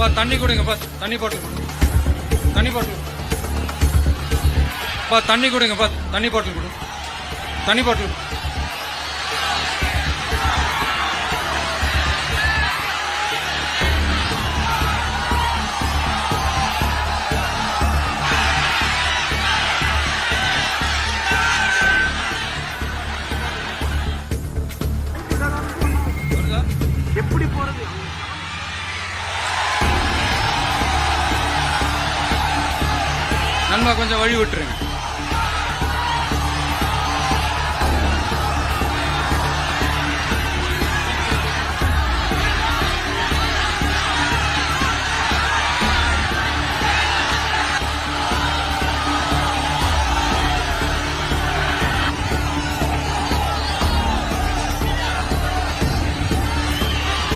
பா தண்ணி கொடுங்க பா தண்ணி பாட்டில் கொடு தண்ணி பாட்டில் பா தண்ணி கொடுங்க பா தண்ணி பாட்டில் கொடு. தண்ணி பாட்டில் எப்படி போறது? நண்பா கொஞ்சம் வழி விட்டுருங்க.